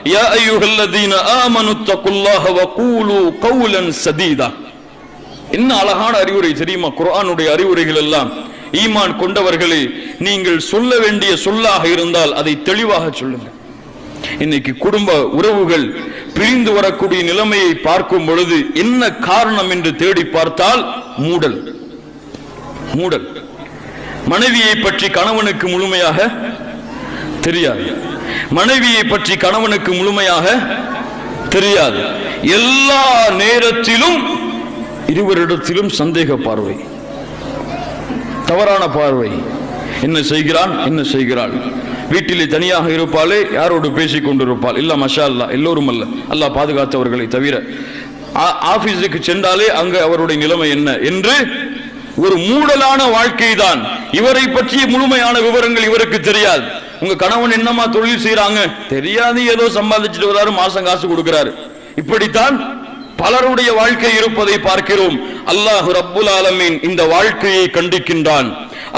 يا أيها الذين آمنوا اتقوا الله وقولوا قولا سديدا என்ன அழகான அறிவுரை தெரியுமா குர்ஆனுடைய அறிவுரைகள் எல்லாம் ஈமான் கொண்டவர்களே நீங்கள் சொல்ல வேண்டிய சொல்லாக இருந்தால் அதை தெளிவாக சொல்லுங்கள் இன்னைக்கு குடும்ப உறவுகள் பிரிந்து வரக்கூடிய நிலைமையை பார்க்கும் பொழுது என்ன காரணம் என்று தேடி பார்த்தால் மூடல் மூடல் மனைவியை பற்றி கணவனுக்கு முழுமையாக தெரியாது மனைவியை பற்றி கணவனுக்கு முழுமையாக தெரியாது. எல்லா நேரத்திலும் இருவரிடத்திலும் சந்தேக பார்வை. தவறான பார்வை. என்ன செய்கிறான்? என்ன செய்கிறாள்? வீட்டிலே தனியாக இருப்பாளே? யாரோடு பேசிக் கொண்டிருப்பாள்? இல்ல மஷா அல்லா எல்லோரும் அல்ல. அல்லா பாதுகாத்தவர்களை தவிர ஆ- ஆபீஸுக்கு சென்றாலே அங்கு அவருடைய நிலைமை என்ன என்று ஒரு மூடலான வாழ்க்கை தான் இவரை பற்றிய முழுமையான விவரங்கள் இவருக்கு தெரியாது. உங்க கணவன் என்னமா தொழில் செய்யறாங்க தெரியாது ஏதோ சம்பாதிச்சுட்டு வராரு மாசம் காசு கொடுக்கிறாரு. இப்படித்தான் பலருடைய வாழ்க்கை இருப்பதை பார்க்கிறோம். அல்லாஹ் ரப்புல் ஆலமீன் இந்த வாழ்க்கையை கண்டிக்கின்றான்.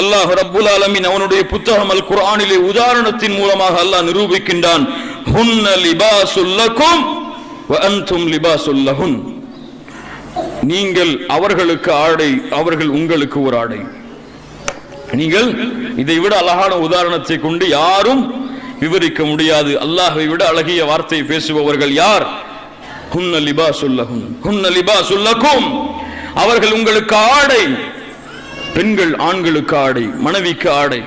அல்லாஹ் ரப்புல் ஆலமீன் அவனுடைய புத்தகம் அல் குரானிலே உதாரணத்தின் மூலமாக அல்லாஹ் நிரூபிக்கின்றான். ஹுன்ன லிபாசுல் லக்கும் வ நீங்கள் அவர்களுக்கு ஆடை அவர்கள் உங்களுக்கு ஒரு ஆடை. நீங்கள் இதை விட அழகான உதாரணத்தை கொண்டு யாரும் விவரிக்க முடியாது. அல்லாஹை விட அழகிய வார்த்தை பேசுபவர்கள் யார்? ஹுன்ன லிபாசுல்லஹும். ஹுன்ன லிபாசுல்லக்கும் அவர்கள் உங்களுக்கு ஆடை. பெண்கள் ஆண்களுக்கு ஆடை மனைவிக்கு ஆடை.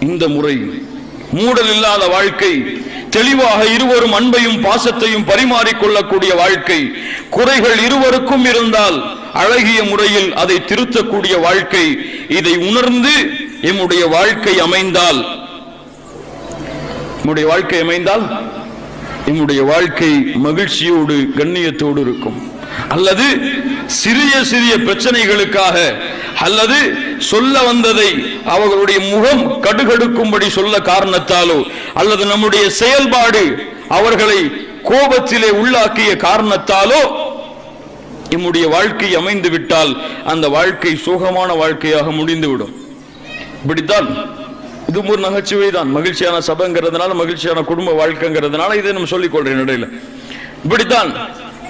இந்த முறை மூடல் இல்லாத வாழ்க்கை தெளிவாக இருவரும் அன்பையும் பாசத்தையும் பரிமாறிக்கொள்ளக்கூடிய வாழ்க்கை குறைகள் இருவருக்கும் இருந்தால் அழகிய முறையில் அதை திருத்தக்கூடிய வாழ்க்கை இதை உணர்ந்து எம்முடைய வாழ்க்கை அமைந்தால் நம்முடைய வாழ்க்கை அமைந்தால் எம்முடைய வாழ்க்கை மகிழ்ச்சியோடு கண்ணியத்தோடு இருக்கும். அல்லது சிறிய சிறிய பிரச்சனைகளுக்காக அல்லது சொல்ல வந்ததை அவர்களுடைய முகம் கடுகடுக்கும்படி சொல்ல காரணத்தாலோ அல்லது நம்முடைய செயல்பாடு அவர்களை கோபத்திலே உள்ளாக்கிய காரணத்தாலோ நம்முடைய வாழ்க்கை அமைந்து விட்டால் அந்த வாழ்க்கை சுகமான வாழ்க்கையாக முடிந்துவிடும். இப்படித்தான். இது ஒரு நகைச்சுவை தான் மகிழ்ச்சியான சபைங்கிறதுனால மகிழ்ச்சியான குடும்ப வாழ்க்கைங்கிறதுனால இதை நம்ம சொல்லிக்கொள்றேன் இடையில. இப்படித்தான்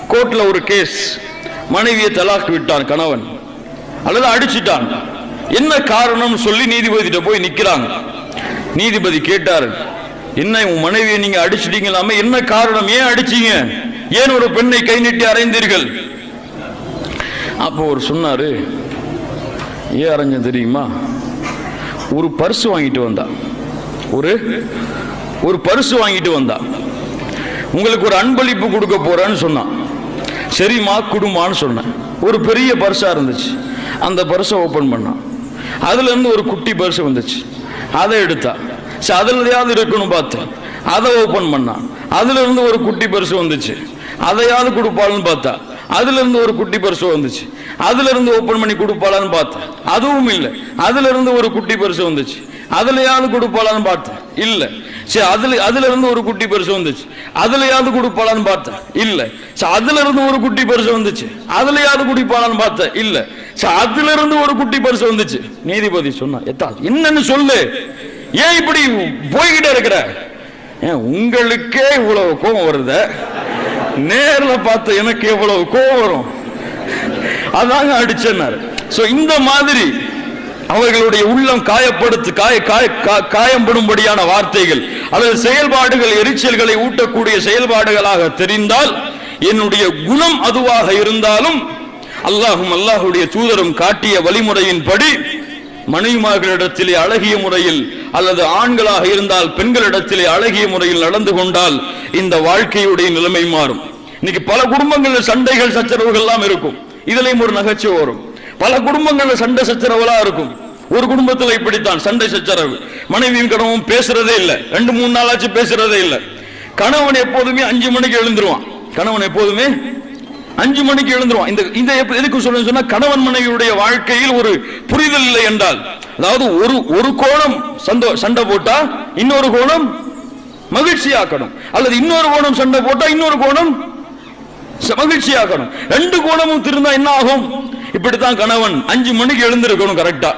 கோர்ட்ல ஒரு கேஸ். மனைவியை தலாக் விட்டான் கணவன். அல்லது அடிச்சிட்டான். என்ன காரணம் சொல்லி நீதிபதியிட்ட போய் நிக்கிறாங்க. நீதிபதி கேட்டாரு என்ன உன் மனைவியை நீங்க அடிச்சிட்டீங்களாமே? என்ன காரணம்? ஏன் அடிச்சீங்க? ஏன் ஒரு பெண்ணை கை நீட்டி அறைந்தீர்கள்? அப்போ அவர் சொன்னாரு ஏன் அரைஞ்சேன் தெரியுமா? ஒரு பர்ஸ் வாங்கிட்டு வந்தா. ஒரு ஒரு பர்ஸ் வாங்கிட்டு வந்தா. உங்களுக்கு ஒரு அன்பளிப்பு கொடுக்க போறேன்னு சொன்னான். சரிம்மா குடும்பான்னு சொன்னேன். ஒரு பெரிய பர்ஸாக இருந்துச்சு. அந்த பர்ஸை ஓப்பன் பண்ணான். அதுலேருந்து ஒரு குட்டி பர்ஸ் வந்துச்சு. அதை எடுத்தா. சரி அதுலயாவது இருக்கணும் பார்த்தேன் அதை ஓப்பன் பண்ணான். அதுலேருந்து ஒரு குட்டி பர்ஸ் வந்துச்சு. அதையாவது கொடுப்பாள்னு பார்த்தா. அதுல இருந்து ஒரு குட்டி பரிசு வந்துச்சு. அதுல இருந்து ஓபன் பண்ணி கொடுப்பாளான்னு பார்த்தேன். அதுவும் இல்லை. அதுல இருந்து ஒரு குட்டி பரிசு வந்துச்சு. அதுலயாவது கொடுப்பாளான்னு பார்த்தேன். இல்லை. சரி அதுல அதுல இருந்து ஒரு குட்டி பரிசு வந்துச்சு. அதுலயாவது கொடுப்பாளான்னு பார்த்தேன். இல்லை. சரி அதுல இருந்து ஒரு குட்டி பரிசு வந்துச்சு. அதுலயாவது குடிப்பாளான்னு பார்த்தேன். இல்லை. சரி அதுல இருந்து ஒரு குட்டி பரிசு வந்துச்சு. நீதிபதி சொன்னா எத்தா என்னன்னு சொல்லு. ஏன் இப்படி போய்கிட்டே இருக்கிற? ஏன் உங்களுக்கே இவ்வளவு கோபம் வருத. நேரில் பார்த்த எனக்கு எவ்வளவு கோபம் வரும். அதாங்க அடிச்சனர் ஸோ இந்த மாதிரி அவர்களுடைய உள்ளம் காயப்படுத்து காய காய கா- காயம்படும்படியான வார்த்தைகள் அல்லது செயல்பாடுகள் எரிச்சல்களை ஊட்டக்கூடிய செயல்பாடுகளாக தெரிந்தால் என்னுடைய குணம் அதுவாக இருந்தாலும் அல்லாஹும் அல்லாஹுடைய தூதரும் காட்டிய வழிமுறையின்படி மனைவிமார்களிடத்திலே அழகிய முறையில் அல்லது ஆண்களாக இருந்தால் பெண்களிடத்திலே அழகிய முறையில் நடந்து கொண்டால் இந்த வாழ்க்கையுடைய நிலைமை மாறும். இன்னைக்கு பல குடும்பங்களில் சண்டைகள் சச்சரவுகள் எல்லாம் இருக்கும். இதுலயும் ஒரு நகைச்சுவை வரும். பல குடும்பங்களில் சண்டை சச்சரவுலாம் இருக்கும். ஒரு குடும்பத்தில் இப்படித்தான் சண்டை சச்சரவு. மனைவியும் கணவன் பேசுறதே இல்லை. ரெண்டு மூணு நாளாச்சு பேசுறதே இல்லை. கணவன் எப்போதுமே அஞ்சு மணிக்கு எழுந்துருவான். கணவன் எப்போதுமே அஞ்சு மணிக்கு எழுந்துருவான். இந்த இந்த எதுக்கு சொல்லுன்னு சொன்னா கணவன் மனைவியுடைய வாழ்க்கையில் ஒரு புரிதல் இல்லை என்றால். அதாவது ஒரு ஒரு கோணம் சந்தோ சண்டை போட்டா இன்னொரு கோணம் மகிழ்ச்சியாக்கணும். அல்லது இன்னொரு கோணம் சண்டை போட்டா இன்னொரு கோணம் மகிழ்ச்சியாக்கணும். ரெண்டு கோணமும் திருந்தா என்ன ஆகும்? இப்படித்தான் கணவன் அஞ்சு மணிக்கு எழுந்திருக்கணும் கரெக்டா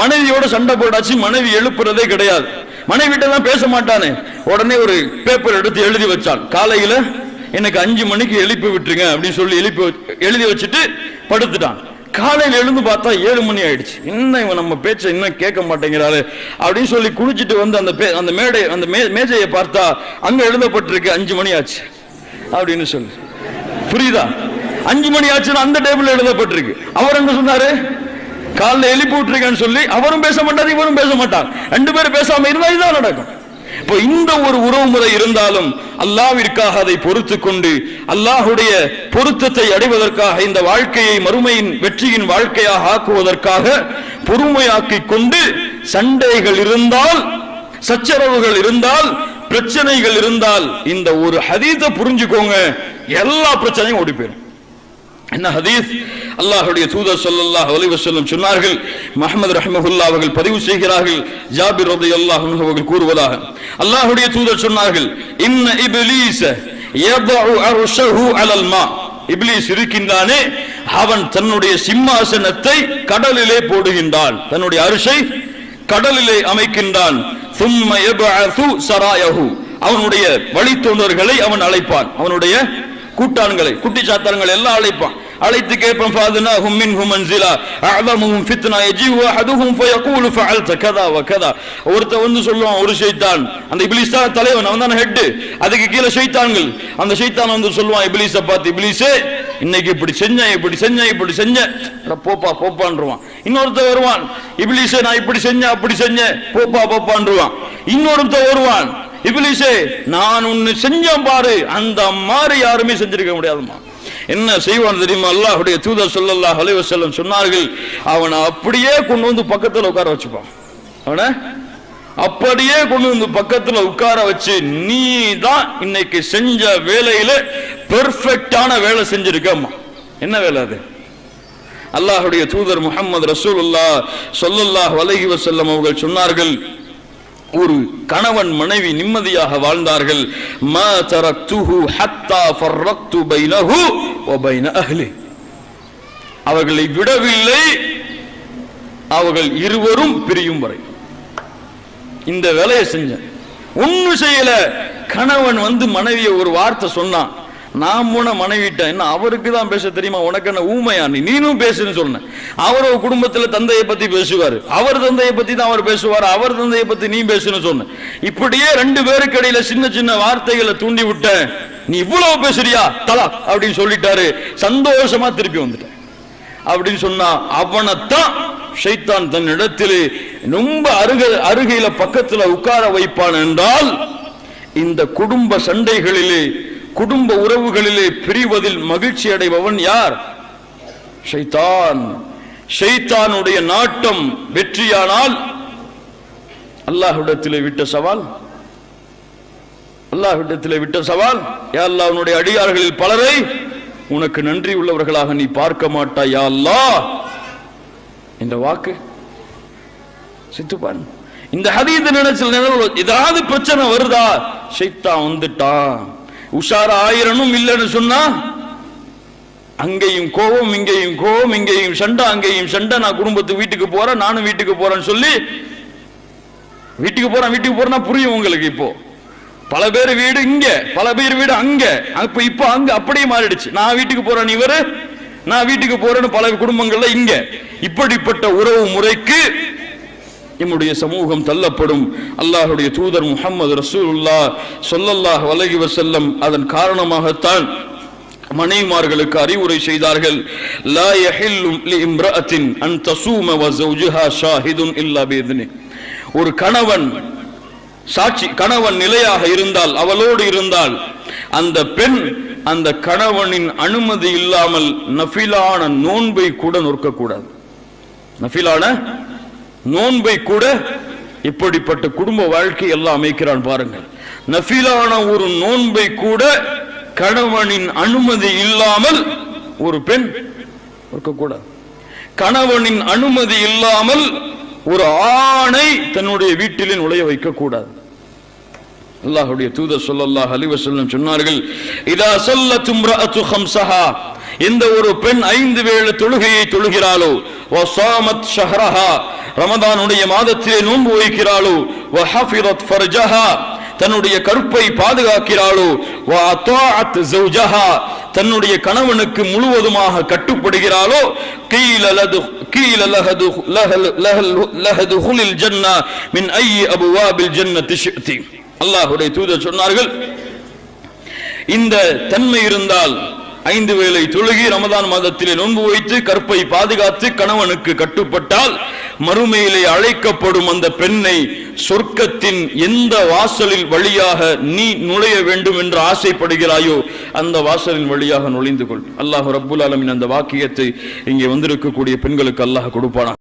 மனைவியோட சண்டை போடாச்சு மனைவி எழுப்புறதே கிடையாது. மனைவிட்ட தான் பேச மாட்டானே. உடனே ஒரு பேப்பர் எடுத்து எழுதி வச்சான். காலையில எனக்கு அஞ்சு மணிக்கு எழுப்பி விட்டுருங்க அப்படின்னு சொல்லி எழுப்பி எழுதி வச்சுட்டு படுத்துட்டான். காலையில் எழுந்து பார்த்தா ஏழு மணி ஆயிடுச்சு. இன்னும் இவன் நம்ம பேச்சை இன்னும் கேட்க மாட்டேங்கிறாரு அப்படின்னு சொல்லி குளிச்சுட்டு வந்து அந்த பே- அந்த மேடை அந்த மே- மேஜையை பார்த்தா அங்க எழுதப்பட்டிருக்கு அஞ்சு மணி ஆச்சு அப்படின்னு சொல்லி. புரியுதா? அஞ்சு மணி ஆச்சுன்னு அந்த டேபிள் எழுதப்பட்டிருக்கு. அவர் என்ன சொன்னாரு? காலைல எழுப்பி விட்டுருக்கேன்னு சொல்லி அவரும் பேச மாட்டார் இவரும் பேச மாட்டார். ரெண்டு பேரும் பேசாம இருந்தா இதுதான் நடக்கும். இப்போ இந்த ஒரு உறவு முறை இருந்தாலும் அல்லாவிற்காக அதை பொறுத்து கொண்டு அல்லாஹுடைய பொருத்தத்தை அடைவதற்காக இந்த வாழ்க்கையை மறுமையின் வெற்றியின் வாழ்க்கையாக ஆக்குவதற்காக பொறுமையாக்கிக் கொண்டு சண்டைகள் இருந்தால் சச்சரவுகள் இருந்தால் பிரச்சனைகள் இருந்தால் இந்த ஒரு ஹதீஸை புரிஞ்சுக்கோங்க. எல்லா பிரச்சனையும் ஓடி போயிடும் என்ன ஹதீஸ்? அல்லாஹ்வுடைய தூதர் ஸல்லல்லாஹு அலைஹி வஸல்லம் சொன்னார்கள் முஹம்மது ரஹ்மஹுல்லாஹ் அவர்கள் பதிவு செய்கிறார்கள் ஜாபிர் ரலியல்லாஹு அன்ஹு அவர்கள் கூறுவதாக அல்லாஹ்வுடைய தூதர் சொன்னார்கள் இன்ன இப்லீஸ யதஉ அர்ஷஹு அலல் மா இப்லீஸ் இருக்கின்றானே அவன் தன்னுடைய சிம்மாசனத்தை கடலிலே போடுகின்றான் தன்னுடைய அரிசை கடலிலே அமைக்கின்றான் ثم يبعث سراياه அவனுடைய வழித்தோன்றர்களை அவன் அழைப்பான் அவனுடைய கூட்டான்களை குட்டி சாத்தான்களை எல்லாம் அழைப்பான் அழைத்து கேட்பேன் ஃபாதுனா ஹும் மின் ஹும் அன்சிலா அஅலமுஹும் ஃபித்னா யஜிவு அஹதுஹும் ஃபயகூலு ஃபஅல்த கதா வ கதா. ஒருத்த வந்து சொல்லுவான் ஒரு ஷைத்தான். அந்த இப்லீஸ் தான் தலைவன் அவன் தான் ஹெட் அதுக்கு கீழே ஷைத்தான்கள். அந்த ஷைத்தான் வந்து சொல்லுவான் இப்லீஸை பார்த்து இப்லீஸே இன்னைக்கு இப்படி செஞ்சேன் இப்படி செஞ்சேன் இப்படி செஞ்சேன். போப்பா போப்பான்றுவான் இன்னொருத்த வருவான் இப்லீஸே நான் இப்படி செஞ்சேன் அப்படி செஞ்சேன். போப்பா போப்பான்றுவான் இன்னொருத்த வருவான் இப்லீஸே நான் ஒன்னு செஞ்சேன் பாரு அந்த மாதிரி யாருமே செஞ்சிருக்க முடியாதுமா என்ன செய்வான் தெரியுமா? அல்லாஹ்வுடைய தூதர் சொல்லல்லா அலைவ செல்லம் சொன்னார்கள் அவனை அப்படியே கொண்டு வந்து பக்கத்தில் உட்கார வச்சுப்பான். அவனை? அப்படியே கொண்டு வந்து பக்கத்தில் உட்கார வச்சு நீ தான் இன்னைக்கு செஞ்ச வேலையில பெர்ஃபெக்டான வேலை செஞ்சிருக்கம்மா. என்ன வேலை அது? அல்லாஹுடைய தூதர் முகமது ரசூலுல்லாஹ் சொல்லுல்லாஹ் வலகி வசல்லம் அவர்கள் சொன்னார்கள் ஒரு கணவன் மனைவி நிம்மதியாக வாழ்ந்தார்கள். மா தரத்துஹு ஹத்தா ஃபர்ரக்து பைனஹு வ பைன அஹ்லி. அவர்களை விடவில்லை. அவர்கள் இருவரும் பிரியும் வரை. இந்த வேலையை செஞ்சேன். ஒண்ணு செய்யல. கணவன் வந்து மனைவியை ஒரு வார்த்தை சொன்னான். நான் போன மனைவிட்டேன் என்ன அவருக்கு தான் பேச தெரியுமா? உனக்கு என்ன ஊமையா நீ? நீனும் பேசுன்னு சொன்னேன் அவர் குடும்பத்தில் குடும்பத்துல தந்தையை பத்தி பேசுவார். அவர் தந்தையை பத்தி தான் அவர் பேசுவார். அவர் தந்தையை பத்தி நீ பேசுன்னு சொன்ன. இப்படியே ரெண்டு பேருக்கு இடையில சின்ன சின்ன வார்த்தைகளை தூண்டி விட்டேன். நீ இவ்வளவு பேசுறியா? தலா அப்படின்னு சொல்லிட்டாரு. சந்தோஷமா திருப்பி வந்துட்டேன். அப்படின்னு சொன்னா அவனைத்தான் ஷைத்தான் தன் இடத்தில் ரொம்ப அருக அருகையில பக்கத்துல உட்கார வைப்பான் என்றால் இந்த குடும்ப சண்டைகளிலே குடும்ப உறவுகளிலே பிரிவதில் மகிழ்ச்சி அடைபவன் யார்? ஷைத்தான். ஷைத்தானுடைய நாட்டம் வெற்றியானால் அல்லாஹ்விடத்திலே விட்ட சவால்? அல்லாஹ்விடத்திலே விட்ட சவால்? யா உன்னுடைய அடியார்களில் பலரை உனக்கு நன்றி உள்ளவர்களாக நீ பார்க்க மாட்டாய் யா அல்லாஹ். இந்த வாக்கு சித்துப்பான். இந்த ஹதீத நினைச்சல் ஏதாவது பிரச்சனை வருதா? ஷைத்தான் வந்துட்டான். உஷார் ஆயிரனும் இல்லைன்னு சொன்னா அங்கேயும் கோபம் இங்கேயும் கோபம் இங்கேயும் சண்டை அங்கேயும் சண்டை. நான் குடும்பத்து வீட்டுக்கு போறேன் நானும் வீட்டுக்கு போறேன்னு சொல்லி வீட்டுக்கு போறேன் வீட்டுக்கு போறேன்னா புரியும் உங்களுக்கு இப்போ. பல பேர் வீடு இங்க பல பேர் வீடு அங்க. அப்ப இப்ப அங்க அப்படியே மாறிடுச்சு. நான் வீட்டுக்கு போறேன் இவரு நான் வீட்டுக்கு போறேன்னு பல குடும்பங்கள்ல இங்க. இப்படிப்பட்ட உறவு முறைக்கு நம்முடைய சமூகம் தள்ளப்படும். அல்லாஹுடைய தூதர் முகமது ரசூல்லா சொல்லல்லாஹ் வலகி வசல்லம் அதன் காரணமாகத்தான் மனைவிமார்களுக்கு அறிவுரை செய்தார்கள். லா யஹில்லும் லி இம்ரஅத்தின் அன் தசூம வ ஜௌஜுஹா இல்லா பேதுனி ஒரு கணவன் சாட்சி கணவன் நிலையாக இருந்தால் அவளோடு இருந்தால் அந்த பெண் அந்த கணவனின் அனுமதி இல்லாமல் நஃபிலான நோன்பை கூட நொறுக்கக்கூடாது. நஃபிலான நோன்பை கூட இப்படிப்பட்ட குடும்ப வாழ்க்கை எல்லாம் அமைக்கிறான் பாருங்கள். நஃபிலான ஒரு நோன்பை கூட கணவனின் அனுமதி இல்லாமல் ஒரு பெண் இருக்கக்கூடாது. கணவனின் அனுமதி இல்லாமல் ஒரு ஆணை தன்னுடைய வீட்டிலே நுழைய வைக்கக்கூடாது. அல்லாஹுடைய தூதர் சொல்லல்லாஹ் அலிவசல்லம் சொன்னார்கள் இதா ஸல்லத் இம்ரஅத்து ஹம்ஸஹா எந்த ஒரு பெண் ஐந்து வேளை தொழுகையை தொழுகிறாளோ? வசாமத் ஷஹரஹா. ரமதானுடைய மாதத்திலே நோன்பு வைக்கிறாளோ? வஹஃபிரத் ஃபர்ஜஹா. தன்னுடைய கற்பை பாதுகாக்கிறாளோ? வஅதாஅத் ஜௌஜஹா தன்னுடைய கணவனுக்கு முழுவதுமாக கட்டுப்படுகிறாளோ? கீல லது கீல லஹது லஹல் லஹல் லஹது ஹுலில் ஜன்னா மின் ஐ அபுவாபில் ஜன்னதி அல்லாஹ்வுடைய தூதர் சொன்னார்கள் இந்த தன்மை இருந்தால் ஐந்து வேளை தொழுகி ரமதான் மாதத்திலே நோன்பு வைத்து கற்பை பாதுகாத்து கணவனுக்கு கட்டுப்பட்டால் மறுமையிலே அழைக்கப்படும் அந்த பெண்ணை சொர்க்கத்தின் எந்த வாசலில் வழியாக நீ நுழைய வேண்டும் என்று ஆசைப்படுகிறாயோ அந்த வாசலின் வழியாக நுழைந்து கொள். அல்லாஹ் ரப்புல் ஆலமின் அந்த வாக்கியத்தை இங்கே வந்திருக்கக்கூடிய பெண்களுக்கு அல்லாஹ் கொடுப்பானா